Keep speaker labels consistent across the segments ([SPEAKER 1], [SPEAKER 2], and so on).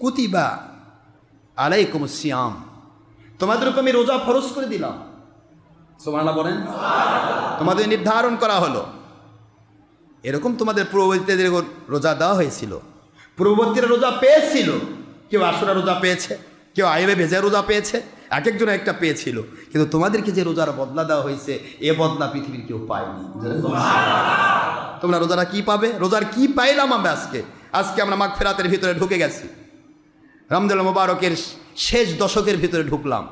[SPEAKER 1] কুতিবা আলাইকুম সিয়াম। তোমাদের উপর আমি রোজা ফরজ করে দিলাম। সোমানা বলেন। তোমাদের নির্ধারণ করা হলো। এরকম তোমাদের পূর্ববর্তীদের রোজা দেওয়া হয়েছিল। পূর্ববর্তীরা রোজা পেয়েছিল। কেউ আসরা রোজা পেয়েছে, কেউ আইবে ভেজা রোজা পেয়েছে এক একজন একটা পেয়েছিল। কিন্তু তোমাদেরকে যে রোজার বদলা দেওয়া হয়েছে, এ বদলা পৃথিবীর কেউ পায়নি। তোমরা রোজারা কি পাবে? রোজার কি পাইলাম আমরা আজকে? আজকে আমরা মাঘ ফেরাতের ভিতরে ঢুকে গেছি। রমজান মোবারকের শেষ দশকের ভিতরে ঢুকলাম।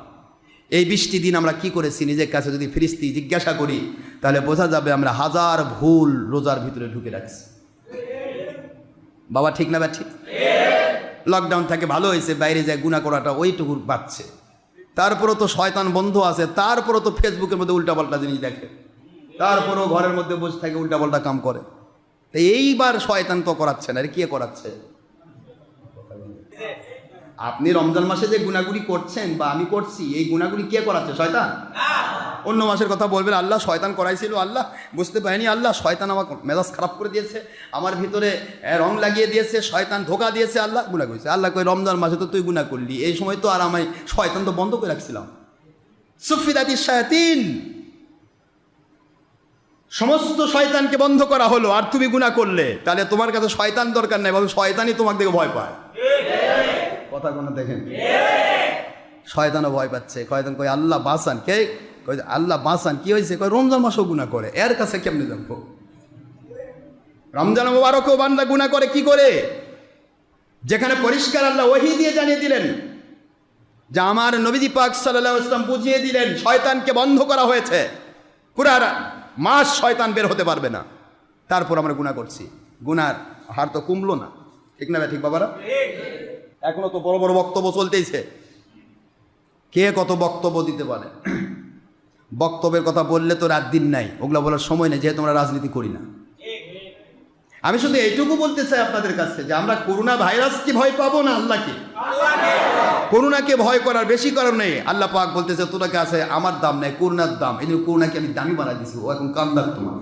[SPEAKER 1] এই বৃষ্টি দিন আমরা কি করেছি? নিজের কাছে যদি ফিরিস্তি জিজ্ঞাসা করি, তাহলে বোঝা যাবে আমরা হাজার ভুল রোজার ভিতরে ঢুকে রাখছি। বাবা, ঠিক না বা ঠিক। লকডাউন থেকে ভালো হয়েছে, বাইরে যায় গুণা করাটা ওইটুকু পাচ্ছে তারপরও তো শয়তান বন্ধ আছে, তারপরও তো ফেসবুকের মধ্যে উল্টাপাল্টা জিনিস দেখে। তারপরও ঘরের মধ্যে বসে থাকে, উল্টাপাল্টা কাম করে। তো এইবার শয়তান তো করাচ্ছে না আর কে করাচ্ছে? আপনি রমজান মাসে যে গুণাগুলি করছেন বা আমি করছি, এই গুণাগুলি কে করাচ্ছে, শয়তান? অন্য মাসের কথা বলবেন, আল্লাহ শয়তান করাইছিল, আল্লাহ বুঝতে পারিনি, আল্লাহ শয়তান আমার মেজাজ খারাপ করে দিয়েছে, আমার ভিতরে রং লাগিয়ে দিয়েছে, শয়তান ধোকা দিয়েছে, আল্লাহ গুণা করেছে। আল্লাহ কই রমজান মাসে তো তুই গুণা করলি, এই সময় তো আর আমি শয়তান তো বন্ধ করে রাখছিলাম। সুফিদাতি শায়াতিন। সমস্ত শয়তানকে বন্ধ করা হলো, আর তুমি গুণা করলে, তাহলে তোমার কাছে শয়তান দরকার নাই, বরং শয়তানই তোমার দিকে ভয় পায়। কথা কোনো দেখেন। শয়তানও ভয় পাচ্ছে। শয়তান কই আল্লাহ বাসান কে? কই আল্লাহ বাসান কি হয়েছে? কই রমজান মাসও গুণা করে। এর কাছে কেমনে যাব রমজান মোবারকও বান্দা গুণা করে কি করে? যেখানে পরিষ্কার আল্লাহ ওহি দিয়ে জানিয়ে দিলেন, যে আমার নবীজি পাক সাল্লাহ ইসলাম বুঝিয়ে দিলেন, শয়তানকে বন্ধ করা হয়েছে। পুরার মাস শয়তান বের হতে পারবে না। তারপর আমরা গুণা করছি। গুনার হার তো কমলো না। ঠিক না ঠিক বাবারা? এখনও তো বড় বড় বক্তব্য চলতেইছে। কে কত বক্তব্য দিতে পারে বক্তব্যের কথা বললে তো রাত দিন নাই, ওগুলো বলার সময় নেই, যেহেতু আমরা রাজনীতি করি না। আমি শুধু এইটুকু বলতে চাই আপনাদের কাছে, যে আমরা করোনা ভাইরাসকে ভয় পাবো না আল্লাহকে? করোনাকে ভয় করার বেশি কারণ নেই। আল্লাহ পাক বলতেছে, তোরা কাছে আমার দাম নেই করোনার দাম। এই জন্য করোনাকে আমি দামি বানাই দিছি, ও এখন কান্দার তোমার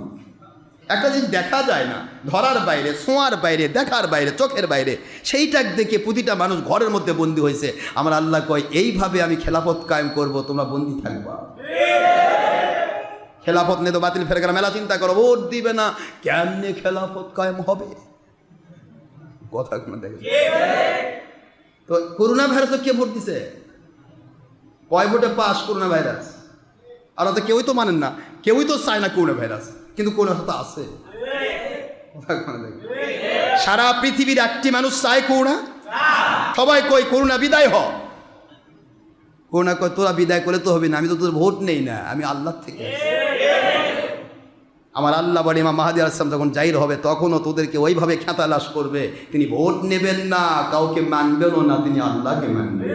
[SPEAKER 1] একটা জিনিস দেখা যায় না, ধরার বাইরে ছোঁয়ার বাইরে, দেখার বাইরে, চোখের বাইরে, সেইটা দেখে প্রতিটা মানুষ ঘরের মধ্যে বন্দি হয়েছে। আমার আল্লাহ কয়, এইভাবে আমি খেলাফত কায়েম করব, তোমরা বন্দি থাকবা। খেলাফত নিয়ে তো বাতিল ফেরে মেলা চিন্তা করো, ভোট দিবে না, কেমনে খেলাফত কায়েম হবে? কথা দেখে তো করোনা ভাইরাসে কে ভোট দিছে? কয় ভোটে পাস করোনা ভাইরাস আর তো কেউই তো মানেন না, কেউই তো চায় না করোনা ভাইরাস কিন্তু করোনা তো আছে? কথা কোনো সারা পৃথিবীর একটি মানুষ চায় করুণা? সবাই কই করুণা বিদায় হ। করোনা কয় তোরা বিদায় করে তো হবে না আমি তো তোর ভোট নেই না আমি আল্লাহ থেকে। আমার আল্লাহ বাড়ি মা মাহাদি আসলাম যখন জাহির হবে তখনও তোদেরকে ওইভাবে খেতা লাশ করবে। তিনি ভোট নেবেন না কাউকে মানবেনও না তিনি আল্লাহকে মানবেন।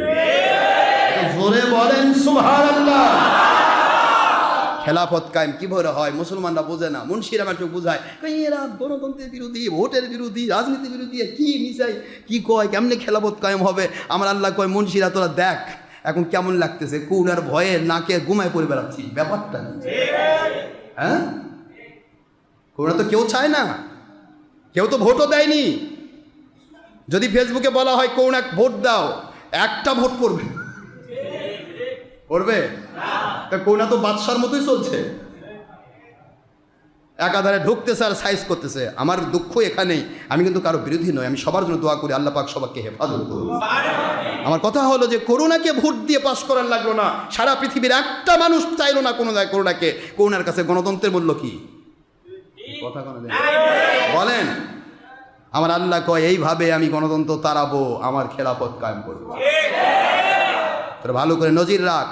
[SPEAKER 1] জোরে বলেন সুভার আল্লাহ খেলাফত কায়েম কীভাবে হয়, মুসলমানরা বোঝে না, মুন্সিরা মাত্র বোঝায় এরা গণতন্ত্রের বিরোধী, ভোটের বিরোধী রাজনীতি বিরোধী কি মিশাই, কি কয়, কেমনে খেলাফত কায়েম হবে? আমার আল্লাহ কয়, মুন্সিরা তোরা দেখ, এখন কেমন লাগতেছে কুড়ার ভয়ে নাকে ঘুমায় পড়ে বেড়াচ্ছি ব্যাপারটা হ্যাঁ? করোনা তো কেউ চায় না, কেউ তো ভোটও দেয়নি। যদি ফেসবুকে বলা হয়, কোন এক ভোট দাও, একটা ভোট পড়বে। পড়বে? তা করোনা তো বাদশার মতোই চলছে। একাধারে ঢুকতেছে আর সাইজ করতেছে। আমার দুঃখ এখানেই। আমি কিন্তু কারও বিরোধী নই। আমি সবার জন্য দোয়া করি আল্লাহ পাক সবাইকে হেফাজত করুন। আমার কথা হলো যে করোনাকে ভোট দিয়ে পাশ করার লাগল না। সারা পৃথিবীর একটা মানুষ চাইলো না কোনো করোনাকে করোনার কাছে গণতন্ত্রের মূল্য কি? কথা কোনো বলেন আমার আল্লাহ কয় এইভাবে আমি গণতন্ত্র তাড়াবো আমার খেলাফত কায়েম করব। ভালো করে নজির রাখ।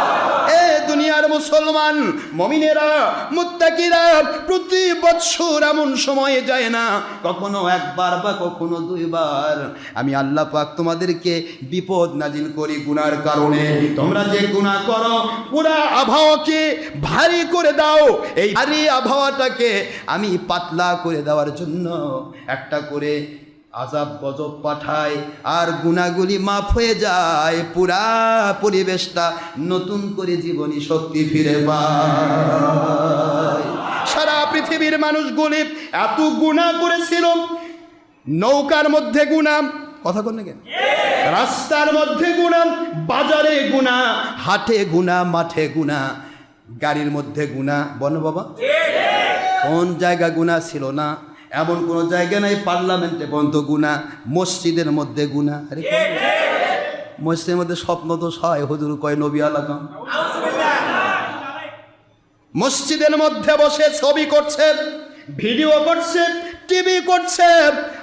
[SPEAKER 1] মুসলমান মমিনেরা, মুত্তাকিরা প্রতি বৎসর এমন সময়ে যায় না। কখনো একবার বা কখনো দুইবার। আমি আল্লাহ পাক তোমাদেরকে বিপদ নাজিল করি গুনার কারণে। তোমরা যে গুনাহ করো, পুরা আবহাওয়াকে ভারী করে দাও। এই ভারী আবহাওয়াটাকে আমি পাতলা করে দেওয়ার জন্য একটা করে আজাব গজব পাঠায়, আর গুণাগুলি মাফ হয়ে যায়। পুরা পরিবেশটা নতুন করে জীবনী শক্তি ফিরে পায়। সারা পৃথিবীর মানুষ মানুষগুলি এত গুণা করেছিল। নৌকার মধ্যে গুণা, কথা কোন কেন? রাস্তার মধ্যে গুণা, বাজারে গুণা, হাটে গুণা, মাঠে গুণা, গাড়ির মধ্যে গুণা। বন বাবা, কোন জায়গা গুণা ছিল না? এমন কোন জায়গা নাই, পার্লামেন্টে পর্যন্ত গুণা, মসজিদের মধ্যে গুণা। মসজিদের মধ্যে স্বপ্ন তো হয়, হুজুর কয়, নবী আলাকাম মসজিদের মধ্যে বসে ছবি করছে, ভিডিও করছে, টিভি করছে।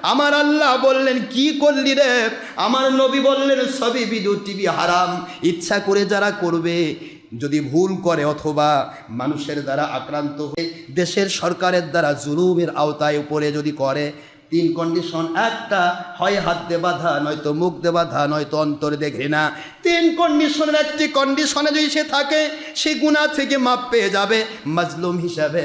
[SPEAKER 1] আমার আল্লাহ বললেন, কি করলি রে? আমার নবী বললেন, ছবি, ভিডিও, টিভি, হারাম। ইচ্ছা করে যারা করবে যদি ভুল করে অথবা মানুষের দ্বারা আক্রান্ত হয়ে দেশের সরকারের দ্বারা জুলুমের আওতায় উপরে যদি করে তিন কন্ডিশন একটা হয় হাত দে বাধা, নয়তো মুখ দে বাধা, নয়তো অন্তর দেখে না তিন কন্ডিশনের একটি কন্ডিশনে যদি সে থাকে, সে গুণা থেকে মাপ পেয়ে যাবে, মাজলুম হিসাবে।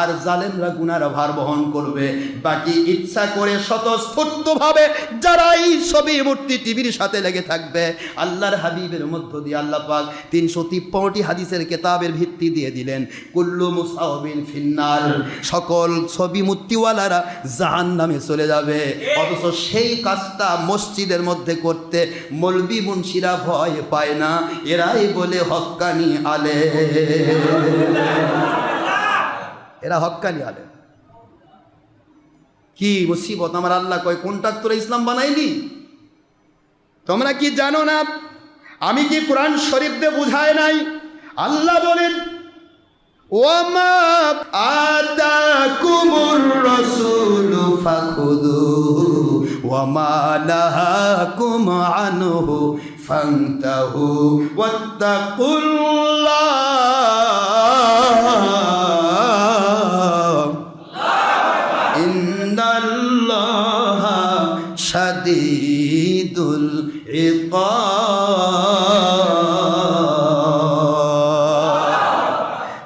[SPEAKER 1] আর জালেমরা গুনার ভার বহন করবে। বাকি ইচ্ছা করে স্বতঃস্ফূর্তভাবে যারা এই ছবি, মূর্তি, টিভির সাথে লেগে থাকবে, আল্লাহর হাবিবের মধ্য দিয়ে আল্লাহ পাক তিনশো তিপ্পনটি হাদিসের কেতাবের ভিত্তি দিয়ে দিলেন, কুল্লু মুসাহবিন ফিন্নার। সকল ছবি, মূর্তিওয়ালারা জাহান নামে চলে যাবে। অথচ সেই কাজটা মসজিদের মধ্যে করতে মলবি মুন্সিরা ভয় পায় না। এরাই বলে হক্কানি আলে। এরা হক্কানি আলে। কি মুসিবত? আমার আল্লাহ কয়, কোনটা তোরা ইসলাম বানাইলি? তোমরা কি জানো না? আমি কি কোরআন শরীফ দিয়ে বুঝায় নাই? আল্লাহ বলেন وما آتاكم الرسول فخذوه وما نهاكم عنه فانتهوا. واتقوا الله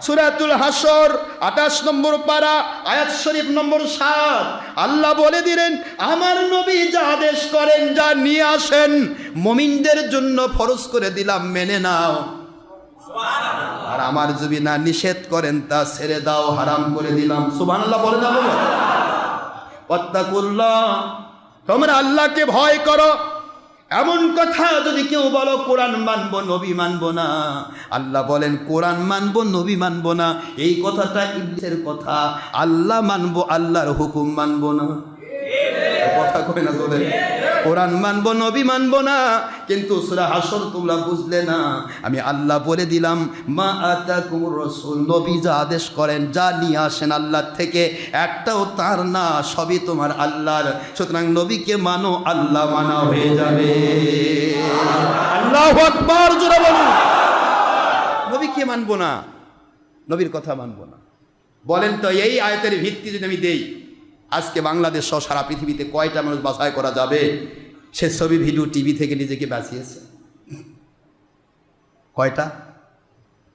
[SPEAKER 1] সুরাতুল হাসর আঠাশ নম্বর পারা আয়াত শরীফ নম্বর সাত। আল্লাহ বলে দিলেন আমার নবী যা আদেশ করেন যা নিয়ে আসেন মমিনদের জন্য ফরজ করে দিলাম মেনে নাও। আর আমার যদি না নিষেধ করেন তা ছেড়ে দাও হারাম করে দিলাম। আল্লাহ বলে না অত্যাকুল্লাহ তোমরা আল্লাহকে ভয় করো। এমন কথা যদি কেউ বলো, কোরআন মানব, নবী মানব না। আল্লাহ বলেন, কোরআন মানব, নবী মানব না। এই কথাটা ইবলিসের কথা। আল্লাহ মানব, আল্লাহর হুকুম মানব না। কথা কয় না তোদের কোরআন মানব, নবী মানব না। কিন্তু সুরা হাসর তোমরা বুঝলে না। আমি আল্লাহ বলে দিলাম, মা আতাকুম রসুল নবী যা আদেশ করেন, যা নিয়ে আসেন আল্লাহ থেকে, একটাও তার না, সবই তোমার আল্লাহর। সুতরাং নবীকে মানো, আল্লাহ মানা হয়ে যাবে। আল্লাহ নবীকে মানবো না, নবীর কথা মানবো না। বলেন তো, এই আয়তের ভিত্তি যদি আমি দেই আজকে বাংলাদেশ সহ সারা পৃথিবীতে কয়টা মানুষ বাছাই করা যাবে? সে ছবি, ভিডিও, টিভি থেকে নিজেকে বাঁচিয়েছে। কয়টা?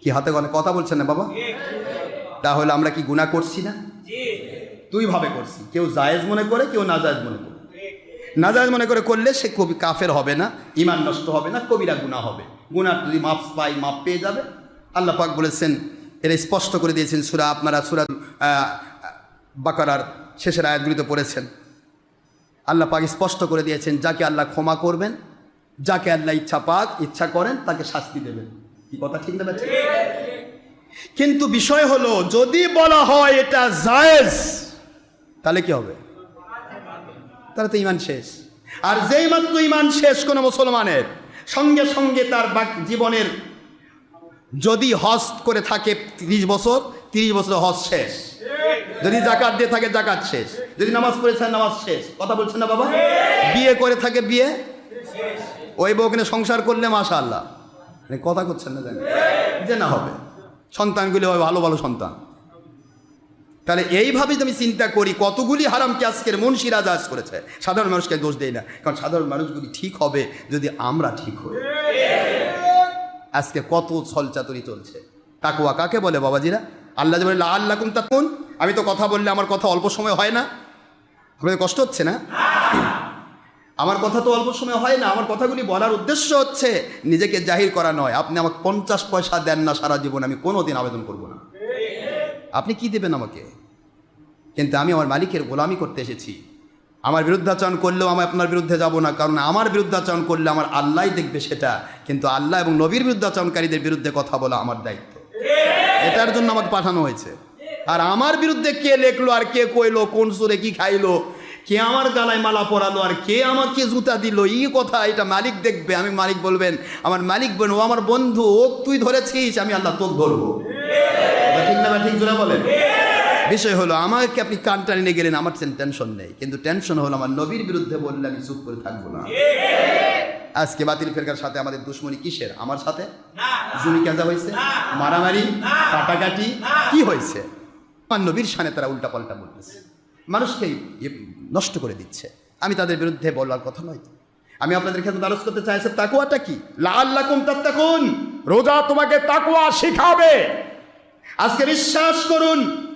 [SPEAKER 1] কি হাতে গনে কথা বলছেন না বাবা? তাহলে আমরা কি গুণা করছি না? দুই ভাবে করছি। কেউ জায়েজ মনে করে, কেউ নাজায়েজ মনে করে। নাজায়েজ মনে করে করলে সে কবি কাফের হবে না ইমান নষ্ট হবে না, কবিরা গুণা হবে। গুণার যদি মাপ পাই মাপ পেয়ে যাবে। আল্লাহ পাক বলেছেন, এরা স্পষ্ট করে দিয়েছেন সুরা আপনারা সুরা বাকারার শেষের আয়াতগুলিতে পড়েছেন। আল্লাহ পাক স্পষ্ট করে দিয়েছেন, যাকে আল্লাহ ক্ষমা করবেন, যাকে আল্লাহ ইচ্ছা পাক, ইচ্ছা করেন, তাকে শাস্তি দেবেন। কি কথা ঠিক না? কিন্তু বিষয় হলো, যদি বলা হয় এটা জায়েজ, তাহলে কি হবে? তাহলে তো ইমান শেষ। আর যেই মাত্র ইমান শেষ কোনো মুসলমানের, সঙ্গে সঙ্গে তার বাক- জীবনের, যদি হজ করে থাকে তিরিশ বছর তিরিশ বছর হজ শেষ। যদি জাকাত দিয়ে থাকে জাকাত শেষ। যদি নামাজ পড়েছে নামাজ শেষ। কথা বলছেন না বাবা? বিয়ে করে থাকে, বিয়ে? ওই বউখানে সংসার করলে মাশা আল্লাহ মানে কথা করছেন না জানি। যে না হবে। সন্তানগুলি হয় ভালো ভালো সন্তান। তাহলে এইভাবেই আমি চিন্তা করি, কতগুলি হারামকে আজকের মুন্সি রাজা আজ করেছে। সাধারণ মানুষকে দোষ দেয় না। কারণ সাধারণ মানুষগুলি ঠিক হবে যদি আমরা ঠিক হই। আজকে কত ছলচাতুরি চলছে। তাকুয়া কাকে বলে বাবাজিরা? আল্লাহ বলে আল্লাহ কুম তাকুন আমি তো কথা বললে আমার কথা অল্প সময় হয় না। আপনাদের কষ্ট হচ্ছে না? আমার কথা তো অল্প সময় হয় না। আমার কথাগুলি বলার উদ্দেশ্য হচ্ছে, নিজেকে জাহির করা নয়। আপনি আমাকে পঞ্চাশ পয়সা দেন না সারা জীবন, আমি কোনো দিন আবেদন করব না। আপনি কি দেবেন আমাকে? কিন্তু আমি আমার মালিকের গোলামি করতে এসেছি। আমার বিরুদ্ধাচরণ করলেও আমি আপনার বিরুদ্ধে যাব না, কারণ আমার বিরুদ্ধাচরণ করলে আমার আল্লাহ দেখবে সেটা। কিন্তু আল্লাহ এবং নবীর বিরুদ্ধাচরণকারীদের বিরুদ্ধে কথা বলা আমার দায়িত্ব। এটার জন্য আমাকে পাঠানো হয়েছে। আর আমার বিরুদ্ধে কে লেখলো আর কে কইলো, কোন সুরে কি খাইলো, কে আমার গালায় মালা পরালো, আর কে আমাকে জুতা দিল এই কথা, এটা মালিক দেখবে। আমি মালিক বলবেন, আমার মালিক বলবেন ও আমার বন্ধু ও তুই ধরেছিস, আমি আল্লাহ তোকে ধরবো। ঠিক না ঠিক জোরা বলেন? বিষয় হলো, আমাকে আপনি কান টানে নিয়ে গেলেন, আমার টেনশন নেই। কিন্তু টেনশন হলো, আমার নবীর বিরুদ্ধে বললে আমি চুপ করে থাকব না। আজকে বাতিল ফেরকার সাথে আমাদের দুশ্মনী কিসের? আমার সাথে? জুনি কেঁজা হয়েছে? মারামারি? কাটাকাটি? কি হয়েছে? আমার নবীর সানে তারা উল্টা পাল্টা বলতেছে। মানুষকে ইয়ে নষ্ট করে দিচ্ছে। আমি তাদের বিরুদ্ধে বলার কথা নয়। আমি আপনাদের ক্ষেত্রে দ্বারস করতে চাই চাইছি তাকুয়াটা কি? লাল্লাকুম তাত্তাকুন। রোজা তোমাকে তাকুয়া শিখাবে। আজকে বিশ্বাস করুন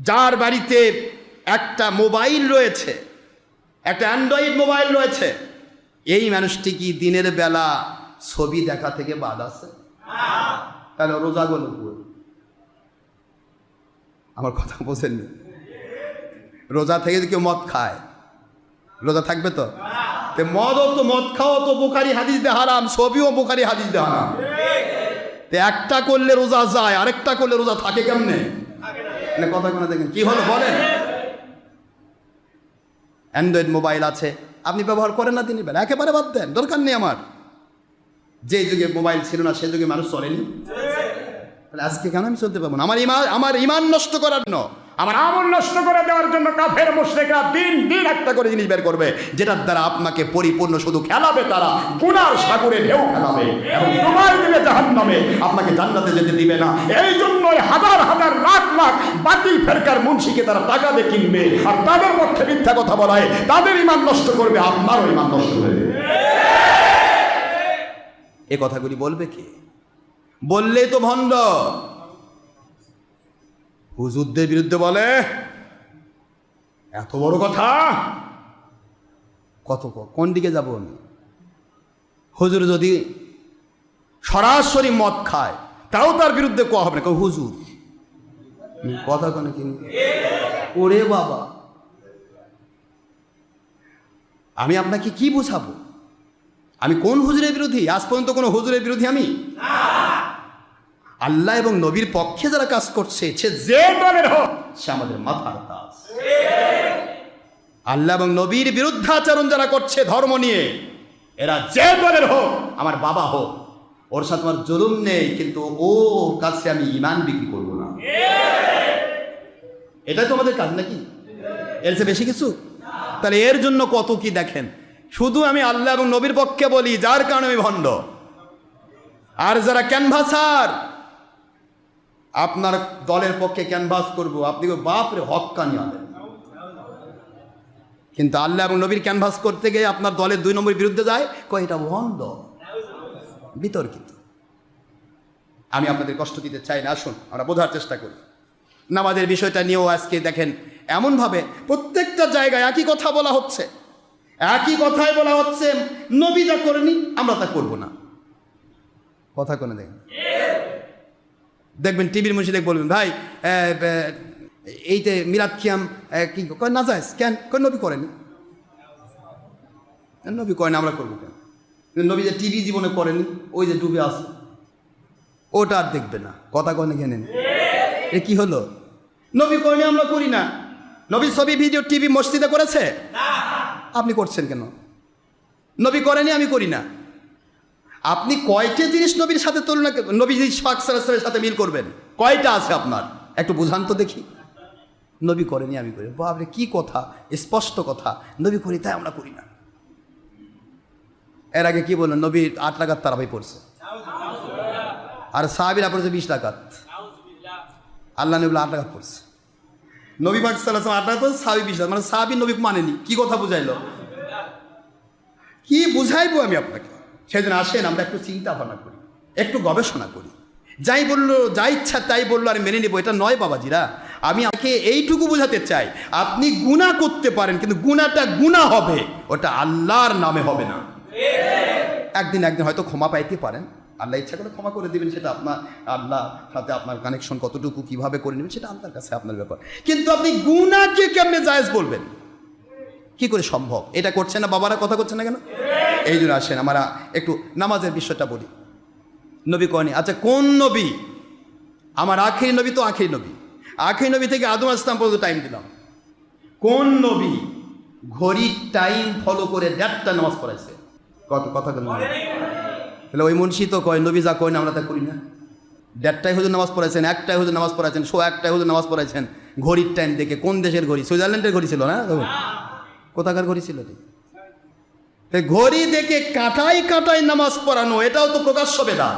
[SPEAKER 1] যার বাড়িতে একটা মোবাইল রয়েছে একটা অ্যান্ড্রয়েড মোবাইল রয়েছে এই মানুষটি কি দিনের বেলা ছবি দেখা থেকে বাদ আছে? তাহলে রোজা গেল কই? আমার কথা বোঝেননি। রোজা থেকে কেউ মদ খায়, রোজা থাকবে তো? মদও তো মদ খাওয়া তো বোখারি হাদিস দে হারাম, ছবিও বোখারি হাদিস দে হারাম। তে একটা করলে রোজা যায়, আরেকটা করলে রোজা থাকে কেমনে? মানে কথা কোনো দেখেন, কি হলো বলেন? অ্যান্ড্রয়েড মোবাইল আছে আপনি ব্যবহার করেন না তিনি বেলা একেবারে বাদ দেন, দরকার নেই আমার। যে যুগে মোবাইল ছিল না, সে যুগে মানুষ চলেনি। তাহলে আজকে কেন আমি চলতে পারব না? আমার ইমান আমার ইমান নষ্ট করার জন্য আমার আমল নষ্ট করে দেওয়ার জন্য কাফের মুশরিকরা দিন দিন একটা করে জিনিস বের করবে, যেটার দ্বারা আপনাকে পরিপূর্ণ শুধু খেলাবে তারা, গুনার সাগরে ঢেউ খেলাবে এবং ডুবাই দিবে জাহান্নামে। আপনাকে জান্নাতে যেতে দিবে না। এই জন্যই হাজার হাজার, লাখ লাখ বাতিল ফেরকার মুন্সিকে তারা টাকা দিয়ে কিনবে। আর তাদের পক্ষে মিথ্যা কথা বলায়, তাদের ইমান নষ্ট করবে, আপনারও ইমান নষ্ট দেবে এ কথাগুলি বলবে কে? বললেই তো ভণ্ড। হুজুরদের বিরুদ্ধে বলে, এত বড় কথা? কত কোন দিকে যাব আমি? হুজুর যদি সরাসরি মদ খায়, তাও তার বিরুদ্ধে কোয়া হবে না? কেউ হুজুর কথা কোনো কি ওরে বাবা। আমি আপনাকে কি বুঝাবো? আমি কোন হুজুরের বিরোধী? আজ পর্যন্ত কোনো হুজুরের বিরোধী আমি? আল্লাহ এবং নবীর পক্ষে যারা কাজ করছে, সে যে দলের হোক, সে আমাদের মাথার তাজ। আল্লাহ এবং নবীর বিরুদ্ধাচরণ যারা করছে, ধর্ম নিয়ে, এরা যে দলের হোক, আমার বাবা হোক, ওর সাথে আমার জুলুম নেই, কিন্তু ওর কাছে আমি ইমান বিক্রি করব না। এটাই তো আমাদের কাজ নাকি? এর চেয়ে বেশি কিছু? তাহলে এর জন্য কত কি দেখেন? শুধু আমি আল্লাহ এবং নবীর পক্ষে বলি, যার কারণে আমি ভণ্ড। আর যারা ক্যানভাসার আপনার দলের পক্ষে ক্যানভাস করব। আপনি বাপরে হক্কানি আলেন কিন্তু আল্লাহ এবং নবীর ক্যানভাস করতে গিয়ে আপনার দলের দুই নম্বর বিরুদ্ধে যায়, কয় এটা ভণ্ড বিতর্কিত। আমি আপনাদের কষ্ট দিতে চাই না, আসুন, আমরা বোঝার চেষ্টা করি। নামাজের বিষয়টা নিয়েও আজকে দেখেন, এমনভাবে প্রত্যেকটা জায়গায় একই কথা বলা হচ্ছে। একই কথাই বলা হচ্ছে, নবী যা করেনি, আমরা তা করব না। কথা কোনে দেখেন? দেখবেন টিভির মসজিদে বলবেন ভাই এইতে মিলাদ খিয়াম কি না যায় কেন কয় নবী করেনি? নবী কয় না আমরা করব কেন? নবী যে টিভি জীবনে করেনি ওই যে ডুবে আছে। ওটা আর দেখবে না। কথা কনে ঘেনেন এ কি হলো? নবী করেনি আমরা করি না। নবী ছবি ভিডিও টিভি মসজিদে করেছে? আপনি করছেন কেন? নবী করেনি আমি করি না। আপনি কয়টা জিনিস নবীর সাথে তুলনা নবী সাকসারের সাথে মিল করবেন? কয়টা আছে আপনার? একটু বুঝান তো দেখি। নবী করেনি, আমি করি বাবরে কি কথা? স্পষ্ট কথা। নবী করি, তাই আমরা করি না। এর আগে কি বললেন? নবী আট টাকার তারাবাই পড়ছে। আর সাহাবিরা পড়েছে বিশ টাকাত আল্লাহ নবী আট টাকা পড়ছে। নবী পাক সাল্লাহ আট টাকা তো সাবি বিশ্বাস মানে সাবি নবী মানেনি। কি কথা বুঝাইলো? কি বুঝাইবো আমি আপনাকে? সেজন্য আসেন, আমরা একটু চিন্তা ভাবনা করি, একটু গবেষণা করি। যাই বলল, যা ইচ্ছা তাই বলল, আর মেনে নেব, এটা নয় বাবাজিরা। আমি আমাকে এইটুকু বোঝাতে চাই, আপনি গুণা করতে পারেন, কিন্তু গুণাটা গুণা হবে, ওটা আল্লাহর নামে হবে না। একদিন একদিন হয়তো ক্ষমা পাইতে পারেন, আল্লাহ ইচ্ছা করে ক্ষমা করে দেবেন, সেটা আপনার, আল্লাহ সাথে আপনার কানেকশন কতটুকু, কীভাবে করে নেবেন, সেটা আল্লাহর কাছে আপনার ব্যাপার। কিন্তু আপনি গুণাকে কেমনে জায়েজ বলবেন? কি করে সম্ভব? এটা করছে না বাবারা কথা করছে না কেন? এই জন্য আসেন, আমরা একটু নামাজের বিষয়টা বলি। নবী কয়নি আচ্ছা কোন নবী? আমার আখেরি নবী তো আখেরি নবী। আখেরি নবী থেকে আদম আসলাম পর্যন্ত টাইম দিলাম। কোন নবী ঘড়ির টাইম ফলো করে দেড়টা নামাজ পড়াইছে? কত কথা বলেন। তাহলে ওই মুন্সি তো কয়, নবী যা কয় না আমরা তা করি না। দেড়টায় হুজুর নামাজ পড়াইছেন একটাই হুজুর নামাজ পড়াইছেন শো একটাই হুজুর নামাজ পড়াইছেন। ঘড়ির টাইম দেখে কোন দেশের ঘড়ি? সুইজারল্যান্ডের ঘড়ি ছিল না? কোথাকার ঘড়ি ছিল? ঘড়ি দেখে কাটাই কাটাই নামাজ পড়ানো, এটাও তো প্রকাশ্য বেদা।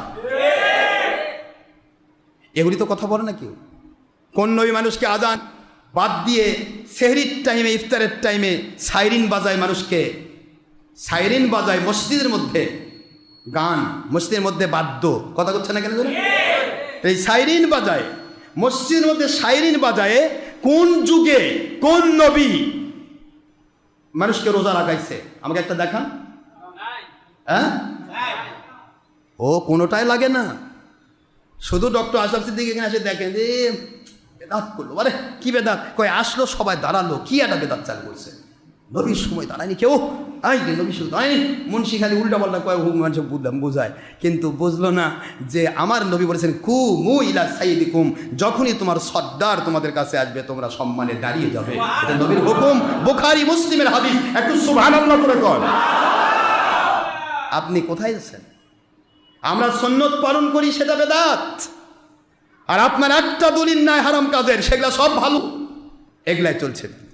[SPEAKER 1] এগুলি তো কথা বলে না কেউ কোন নবী মানুষকে আদান বাদ দিয়ে সেহরির টাইমে, ইফতারের টাইমে সাইরিন বাজায় মানুষকে, সাইরিন বাজায় মসজিদের মধ্যে গান, মসজিদের মধ্যে বাদ্য, কথা করছে না কেন এই সাইরিন বাজায়, মসজিদের মধ্যে সাইরিন বাজায় কোন যুগে কোন নবী মানুষকে রোজা লাগাইছে আমাকে একটা দেখান। হ্যাঁ? ও, কোনোটাই লাগে না। শুধু ডক্টর আশরাফ সিদ্দিক এখানে এসে দেখেন যে, বেদাত করল। আরে, কি বেদাত? কয়, আসলো সবাই, দাঁড়াল। কি একটা বেদাত চালু করছে? নবীর সময় দাঁড়ায়নি কেউ? আই রে নবীর সময় দাঁড়ায়নি মুন্সি খালি উল্টা পাল্টা কয়, হুম মানুষ বুঝলাম, বোঝায়। কিন্তু বুঝলো না যে আমার নবী বলেছেন কু মু ইলা সাইদি কুম যখনই তোমার সর্দার তোমাদের কাছে আসবে, তোমরা সম্মানে দাঁড়িয়ে যাবে। এটা নবীর হুকুম। বুখারি মুসলিমের হাদিস, একটু সুবহানাল্লাহ করে কর আপনি কোথায় আছেন? আমরা সন্ন্যত পালন করি, সেটা বেদাত। আর আপনার একটা দলিল নাই হারাম কাজের, সেগুলা সব ভালো। এগুলাই চলছে।